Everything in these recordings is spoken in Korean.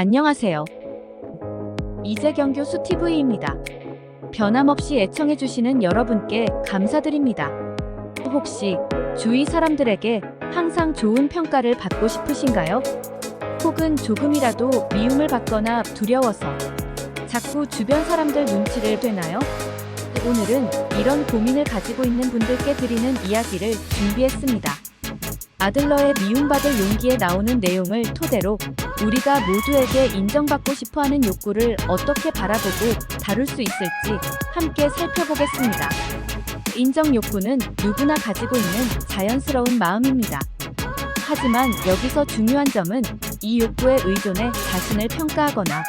안녕하세요. 이재경 교수 TV입니다. 변함없이 애청해주시는 여러분께 감사드립니다. 혹시 주위 사람들에게 항상 좋은 평가를 받고 싶으신가요? 혹은 조금이라도 미움을 받거나 두려워서 자꾸 주변 사람들 눈치를 되나요? 오늘은 이런 고민을 가지고 있는 분들께 드리는 이야기를 준비했습니다. 아들러의 미움받을 용기에 나오는 내용을 토대로 우리가 모두에게 인정받고 싶어 하는 욕구를 어떻게 바라보고 다룰 수 있을지 함께 살펴보겠습니다. 인정 욕구는 누구나 가지고 있는 자연스러운 마음입니다. 하지만 여기서 중요한 점은 이 욕구에 의존해 자신을 평가하거나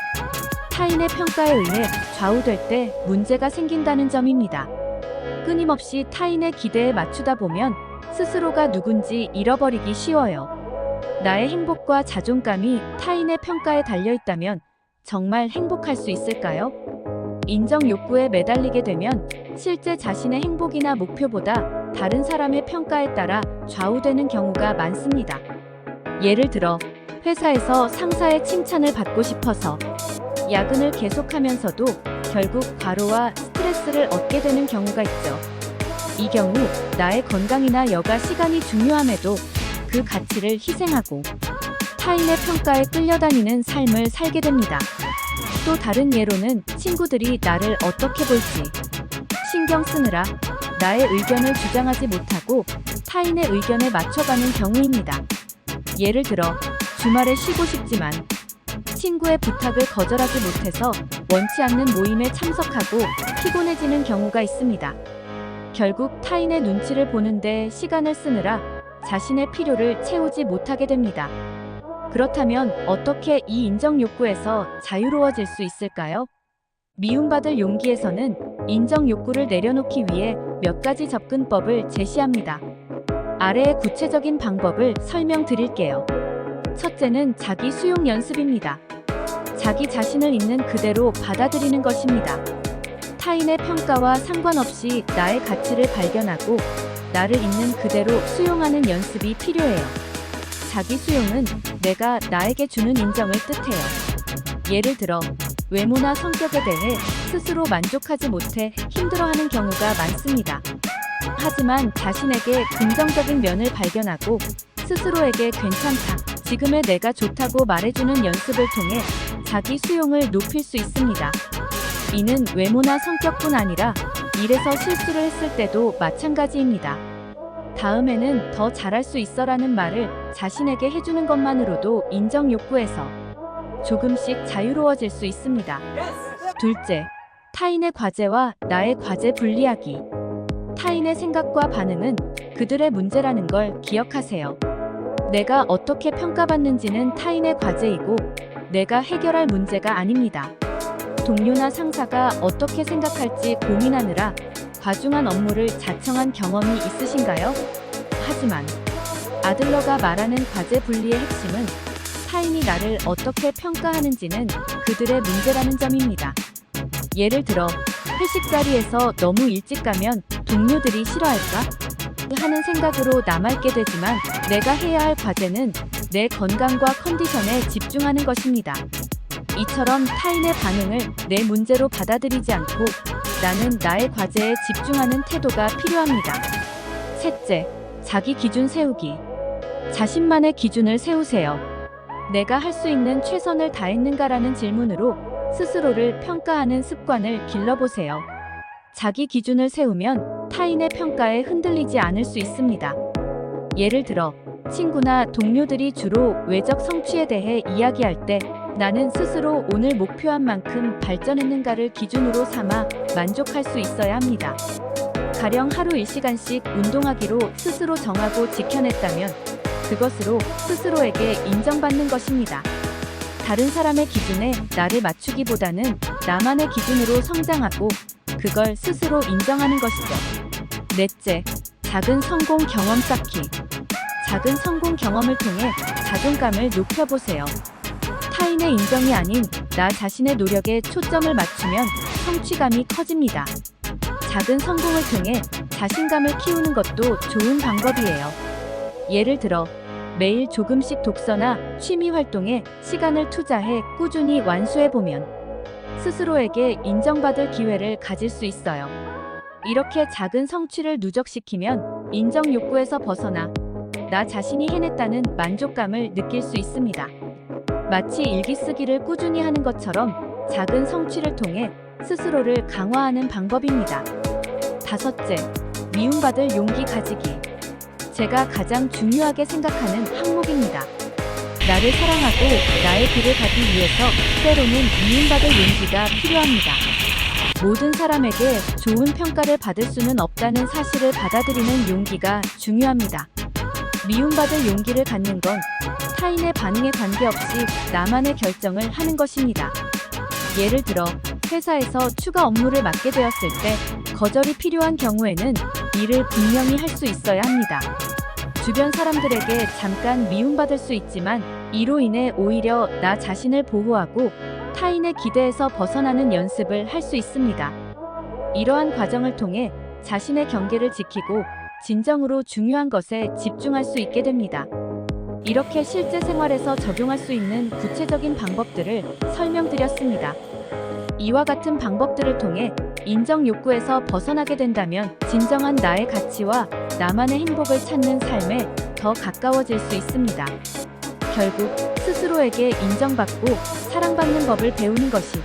타인의 평가에 의해 좌우될 때 문제가 생긴다는 점입니다. 끊임없이 타인의 기대에 맞추다 보면 스스로가 누군지 잃어버리기 쉬워요. 나의 행복과 자존감이 타인의 평가에 달려 있다면 정말 행복할 수 있을까요? 인정 욕구에 매달리게 되면 실제 자신의 행복이나 목표보다 다른 사람의 평가에 따라 좌우되는 경우가 많습니다. 예를 들어, 회사에서 상사의 칭찬을 받고 싶어서 야근을 계속하면서도 결국 과로와 스트레스를 얻게 되는 경우가 있죠. 이 경우 나의 건강이나 여가 시간이 중요함에도 그 가치를 희생하고 타인의 평가에 끌려다니는 삶을 살게 됩니다. 또 다른 예로는 친구들이 나를 어떻게 볼지 신경 쓰느라 나의 의견을 주장하지 못하고 타인의 의견에 맞춰가는 경우입니다. 예를 들어 주말에 쉬고 싶지만 친구의 부탁을 거절하지 못해서 원치 않는 모임에 참석하고 피곤해지는 경우가 있습니다. 결국 타인의 눈치를 보는데 시간을 쓰느라 자신의 필요를 채우지 못하게 됩니다. 그렇다면 어떻게 이 인정 욕구에서 자유로워질 수 있을까요? 미움받을 용기에서는 인정 욕구를 내려놓기 위해 몇 가지 접근법을 제시합니다. 아래의 구체적인 방법을 설명드릴게요. 첫째는 자기 수용 연습입니다. 자기 자신을 있는 그대로 받아들이는 것입니다. 타인의 평가와 상관없이 나의 가치를 발견하고 나를 있는 그대로 수용하는 연습이 필요해요. 자기 수용은 내가 나에게 주는 인정을 뜻해요. 예를 들어, 외모나 성격에 대해 스스로 만족하지 못해 힘들어하는 경우가 많습니다. 하지만 자신에게 긍정적인 면을 발견하고 스스로에게 괜찮다, 지금의 내가 좋다고 말해주는 연습을 통해 자기 수용을 높일 수 있습니다. 이는 외모나 성격뿐 아니라 일에서 실수를 했을 때도 마찬가지입니다. 다음에는 더 잘할 수 있어라는 말을 자신에게 해주는 것만으로도 인정 욕구에서 조금씩 자유로워질 수 있습니다. 둘째, 타인의 과제와 나의 과제 분리하기. 타인의 생각과 반응은 그들의 문제라는 걸 기억하세요. 내가 어떻게 평가받는지는 타인의 과제이고 내가 해결할 문제가 아닙니다. 동료나 상사가 어떻게 생각할지 고민하느라 과중한 업무를 자청한 경험이 있으신가요? 하지만 아들러가 말하는 과제 분리의 핵심은 타인이 나를 어떻게 평가하는지는 그들의 문제라는 점입니다. 예를 들어 회식 자리에서 너무 일찍 가면 동료들이 싫어할까? 하는 생각으로 남아있게 되지만 내가 해야 할 과제는 내 건강과 컨디션에 집중하는 것입니다. 이처럼 타인의 반응을 내 문제로 받아들이지 않고 나는 나의 과제에 집중하는 태도가 필요합니다. 셋째, 자기 기준 세우기. 자신만의 기준을 세우세요. 내가 할 수 있는 최선을 다했는가라는 질문으로 스스로를 평가하는 습관을 길러보세요. 자기 기준을 세우면 타인의 평가에 흔들리지 않을 수 있습니다. 예를 들어, 친구나 동료들이 주로 외적 성취에 대해 이야기할 때 나는 스스로 오늘 목표한 만큼 발전했는가를 기준으로 삼아 만족할 수 있어야 합니다. 가령 하루 1시간씩 운동하기로 스스로 정하고 지켜냈다면 그것으로 스스로에게 인정받는 것입니다. 다른 사람의 기준에 나를 맞추기보다는 나만의 기준으로 성장하고 그걸 스스로 인정하는 것이죠. 넷째, 작은 성공 경험 쌓기. 작은 성공 경험을 통해 자존감을 높여보세요. 타인의 인정이 아닌 나 자신의 노력에 초점을 맞추면 성취감이 커집니다. 작은 성공을 통해 자신감을 키우는 것도 좋은 방법이에요. 예를 들어, 매일 조금씩 독서나 취미 활동에 시간을 투자해 꾸준히 완수해 보면 스스로에게 인정받을 기회를 가질 수 있어요. 이렇게 작은 성취를 누적시키면 인정 욕구에서 벗어나 나 자신이 해냈다는 만족감을 느낄 수 있습니다. 마치 일기 쓰기를 꾸준히 하는 것처럼 작은 성취를 통해 스스로를 강화하는 방법입니다. 다섯째, 미움받을 용기 가지기. 제가 가장 중요하게 생각하는 항목입니다. 나를 사랑하고 나의 길을 가기 위해서 때로는 미움받을 용기가 필요합니다. 모든 사람에게 좋은 평가를 받을 수는 없다는 사실을 받아들이는 용기가 중요합니다. 미움받을 용기를 갖는 건 타인의 반응에 관계없이 나만의 결정을 하는 것입니다. 예를 들어 회사에서 추가 업무를 맡게 되었을 때 거절이 필요한 경우에는 이를 분명히 할 수 있어야 합니다. 주변 사람들에게 잠깐 미움받을 수 있지만 이로 인해 오히려 나 자신을 보호하고 타인의 기대에서 벗어나는 연습을 할 수 있습니다. 이러한 과정을 통해 자신의 경계를 지키고 진정으로 중요한 것에 집중할 수 있게 됩니다. 이렇게 실제 생활에서 적용할 수 있는 구체적인 방법들을 설명드렸습니다. 이와 같은 방법들을 통해 인정 욕구에서 벗어나게 된다면 진정한 나의 가치와 나만의 행복을 찾는 삶에 더 가까워질 수 있습니다. 결국 스스로에게 인정받고 사랑받는 법을 배우는 것이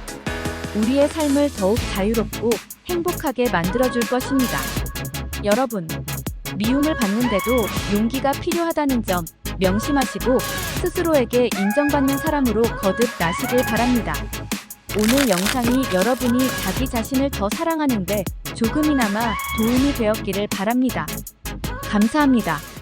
우리의 삶을 더욱 자유롭고 행복하게 만들어줄 것입니다. 여러분, 미움을 받는데도 용기가 필요하다는 점 명심하시고 스스로에게 인정받는 사람으로 거듭 나시길 바랍니다. 오늘 영상이 여러분이 자기 자신을 더 사랑하는데 조금이나마 도움이 되었기를 바랍니다. 감사합니다.